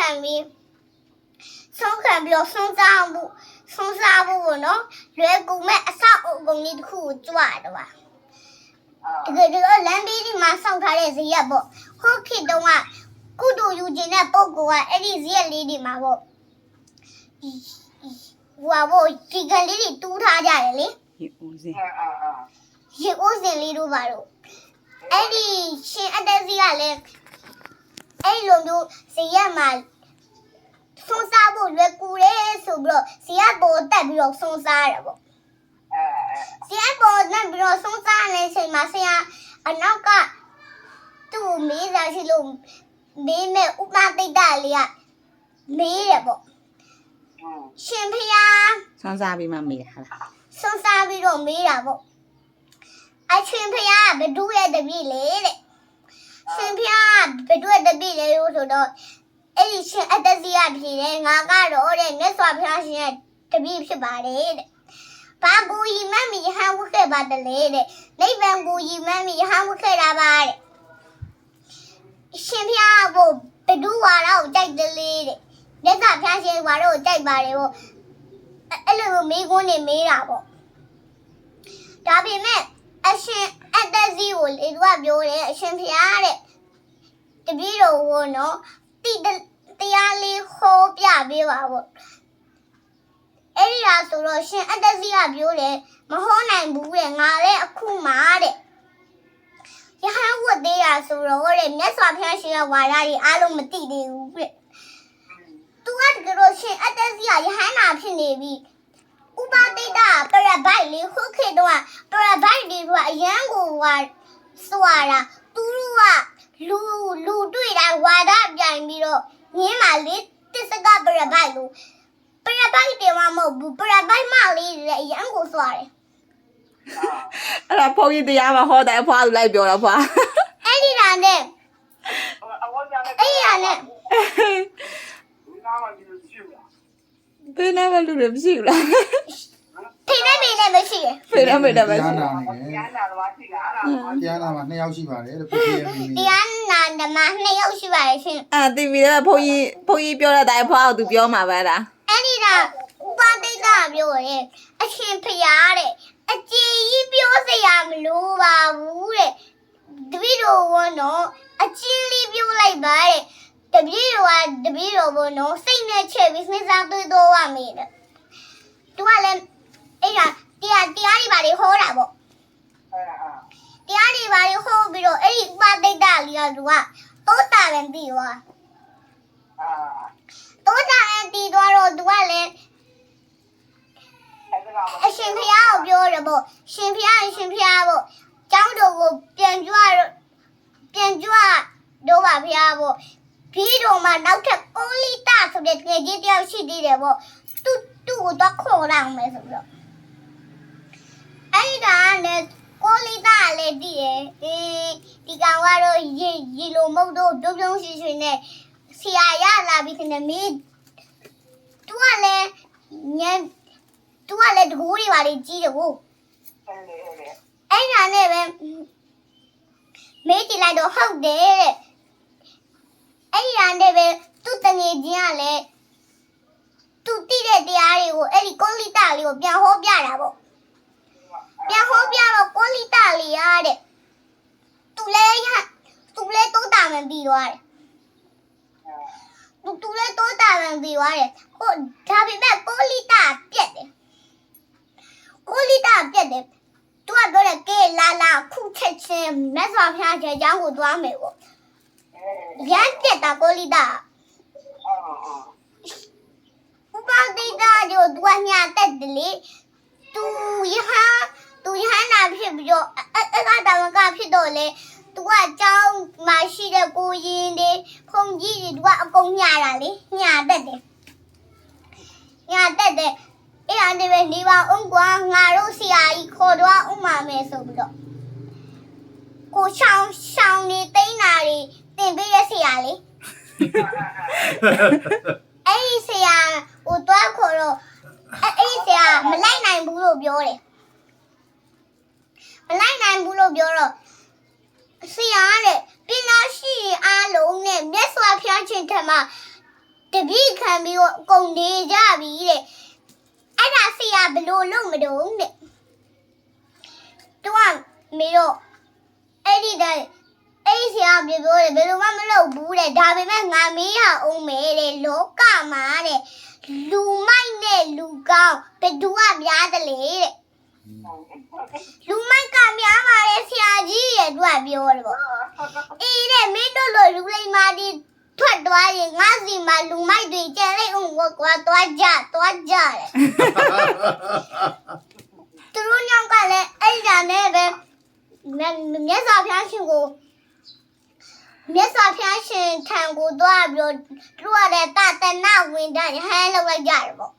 ခံပြီးဆုံးခံပြီးတော့ဆုံးစားမှုဆုံးစားဖို့ပေါ့နော်လွယ်ကူမဲ့အဆောက်အုံလေးတစ်ခုကိုကြွရတယ်ပါတကယ်တော့လမ်းဘေးဒီမှာစောင့်ထားတဲ့ဇရက်ပေါ့ဟိုခေတ်တုန်းကကုတူယူခြင်းတဲ့ပုံကအဲ့ဒီဇရက်လေးဒီမှာပေါ့ဟွာပေါ့ဒီကလေးတွေတူးထားကြတယ်လေရေဦးစင်အာအာအာရေအိုးစင်လေးတို့ပါတော့အဲ့ဒီရှင်အတက်စီကလည်း အဲ့လိုမျိုးဇရက်မှာဆုံးစားဖို့လွယ်ကူတယ်ဆိုပြီးတော့ဇရက်ပေါ်တက်ပြီးတော့ဆုံးစားရတယ်ပေါ့အာဆရာပေါ်နဲ့ပြီးတော့ဆုံးစားနေချိန်မှာဆရာအနောက်ကသူ့ကိုမေးစားရှိလို့မေးမဲ့ဥပတိတ်တလေးကမေးတယ်ပေါ့อืมရှင်ဖျားဆွမ်းစားပြီးမှမေးတာဟာလားဆုံးစားပြီးတော့မေးတာပေါ့အရှင်ဖျားကဘဒုရဲ့တပည့်လေတဲ့ ရှင်ဖျားကဘဒုရဲ့တပည့်လေလို့ဆိုတော့အဲ့ဒီရှင်အတ္တစီကဖြေတယ်ငါကတော့တဲ့မြတ်စွာဘုရားရှင်ရဲ့တပည့်ဖြစ်ပါတယ်တဲ့ဘာကူကြီးမမီဟန်ဝခဲ့ပါတယ်လေတဲ့နိဗ္ဗာန်ကူကြီးမမီဟန်ဝခဲ့တာပါတဲ့ရှင်ဖျားဖို့ဘဒူဝါတော့ကြိုက်တယ်လေတဲ့မြတ်စွာဘုရားရှင်ဝါတော့ကြိုက်ပါတယ်ပေါ့အဲ့အဲ့လိုမေးခွန်းနေမေးတာပေါ့ဒါပေမဲ့ အရှင်အတ္တစီကိုလေသူကပြောတယ်အရှင်ဖျားတဲ့တပည့်တော်ဝနော်တိတတရားလေးဟောပြပေးပါပေါ့အဲ့ဒီဟာဆိုတော့ရှင်အတ္တစီကပြောတယ်မဟောနိုင်ဘူးတဲ့ငါလည်းအခုမှတဲ့ရဟန်းဝတ်သေးတာဆိုတော့တဲ့မြတ်စွာဘုရားရှင်ရဲ့ဝါဒတွေအားလုံးမသိသေးဘူးတဲ့သူကတကယ်တော့ရှင်အတ္တစီကရဟန်းနာဖြစ်နေပြီ ဥပတိတ်တာပရဘိုက်လေးခုခေတ်တော့ပရဘိုက်တွေကအရန်ကိုဝါစွာတာသူတို့ကလူလူတွေ့တာဝါဒပြိုင်ပြီးတော့ငင်းပါလေတစ္ဆကပရဘိုက်လို့ပရပိုက်တယ်မမဟုတ်ဘူးပရပိုက်မလေးတွေအရန်ကိုစွာတယ်အဲ့ဒါဖုန်းကြီးတရားမှာဟောတယ်အဖွားလူလိုက်ပြောတော့ဖွာအဲ့ဒီတာနဲ့အဝတ်ကြနဲ့အဲ့ဒီတာနဲ့ဒီနားမှာဒီလိုရှိလား ဘယ်နဲ့မှလူတွေမရှိဘူးလားဖိနေမိနဲ့မရှိရဘယ်နဲ့မှလည်းမရှိတရားဘူးနာနေကျတယ်န်တာတော့ရှိလားအဲ့ဒါတရားနာမှာနှစ်ယောက်ရှိပါတယ်တဲ့ပြည်ပြည်မီမီတရားနာဓမ္မနှစ်ယောက်ရှိပါရဲ့ရှင်အာတီဗီထဲမှာဖုန်းကြီးဖုန်းကြီးပြောတဲ့အတိုင်းအဖွားကိုသူပြောမှာပဲလားအဲ့ဒီတာဥပတိတ်တာပြောရဲ့အရှင်ဖျားတဲ့အကြည်ကြီးပြောစရာမလိုပါဘူးတဲ့တပည့်တော်ဝနော်အချင်းလေးပြောလိုက်ပါတဲ့တပည့်တော်ကတပည့်တော်ဘနော်စိတ် နဲ့ချက်ပြီးစဉ်းစားတွေးတော့ရမေးတဲ့သူကလည်းအဲ့ဒါတရားတရားတွေပါလေဟောတာပေါ့အာအာတရားတွေပါလေဟောပြီးတော့အဲ့ဒီဥပတိတ်တလေးကသူကတောတာလည်းပြီးသွားအာတောတာလည်းပြီးသွားတော့သူကလည်းအဲ့ဒါအရှင်ဖျားကိုပြောတယ်ပေါ့ရှင်ဖျားရှင်ဖျားပေါ့ကျောင်းတော်ကိုပြန်ကြွတော့ပြန်ကြွတော့ပါဖျားပေါ့ ပြီးတော့မှနောက်ထပ်ကိုလီတာဆိုတဲ့ငယ်ကြီးတယောက်ရှိသေးတယ်ပေါ့သူသူ့ကိုတော့ခေါ်လာမယ်ဆိုပြီးတော့အဲ့ဒီကလည်းကိုလီတာလည်းတည်တယ်ဒီဒီကောင်ကတော့ရေရေလိုမုတ်တော့ပြုံးပြုံးရွှင်ရွှင်နဲ့ဆရာရလာပြီးခနဲ့မင်းသူကလည်းညံ तू ကလည်းတကူတွေပါလေကြီးတယ်ကိုအဲ့လေအဲ့လေအဲ့ညာနဲ့ပဲမေးကြည့်လိုက်တော့ဟုတ်တယ်တဲ့အဲ့ညာနဲ့ပဲ နေခြင်းကလည်းသူတိတဲ့တရားတွေကိုအဲ့ဒီကိုလိတလေးကိုပြန်ဟောပြတာပေါ့ပြန်ဟောပြတော့ကိုလိတလေးရတဲ့သူလဲသူလဲတိုးတာမှန်ပြီးသွားတယ်သူသူလဲတိုးတာမှန်ပြီးသွားတယ်ဟိုဒါပေမဲ့ကိုလိတပြက်တယ်ကိုလိတပြက်တယ်သူကပြောတယ်ကဲလာလာခုချက်ချင်းမြတ်စွာဘုရားရဲ့အကြောင်းကိုသွားမယ်ပေါ့ရမ်းပြက်တာကိုလိတက 不包对大就多年在这里，都一下都一下那皮不就，呃呃那咱们干皮到嘞，都啊长马戏的姑爷的，碰见的都啊公伢那里伢得的，伢得的，哎呀那边地方我光俺都是阿姨考的话，我妈没收不着，我上上的在哪里，那边也是伢哩。 အဲ့ဒီဆရာဟိုတော့ခေါ်တော့အဲ့အဲ့ဒီဆရာမလိုက်နိုင်ဘူးလို့ပြောတယ်မလိုက်နိုင်ဘူးလို့ပြောတော့ဆရာကတဲ့ပညာရှိအားလုံးနဲ့မျက်စွာဖျားခြင်းထက်မှတပည့်ခံပြီးတော့အကုန်နေကြပြီတဲ့အဲ့ဒါဆရာဘယ်လို့လုပ်မတော့တဲ့သူကမေတော့အဲ့ဒီတိုင်း အဲ့ဒီဆရာပြောပြောတယ်ဘယ်လိုမှမလုပ်ဘူးတဲ့ဒါပေမဲ့ငါမေးရအောင်မဲတဲ့လောကမှာတဲ့လူမိုက်နဲ့လူကောင်းဘယ်သူကများတယ်လေတဲ့လူမိုက်ကများပါလေဆရာကြီးရဲ့သူကပြောတယ်ပေါ့အေးတဲ့မင်းတို့လိုလူလိမ္မာဒီထွက်သွားရင်ငါစီမှာလူမိုက်တွေကြံလိုက်အောင်ကွာသွားကြသွားကြတယ်သူတို့ညောင်ကလည်းအဲ့ဒါနဲ့ပဲမျက်မျက်စာဖျားရှင်ကို မျက်စာဖျားရှင်ထံကိုသွားပြီးတော့သူကလည်းတတနာဝင်တိုင်းဟဲလောက်လိုက်ကြတယ်ပေါ့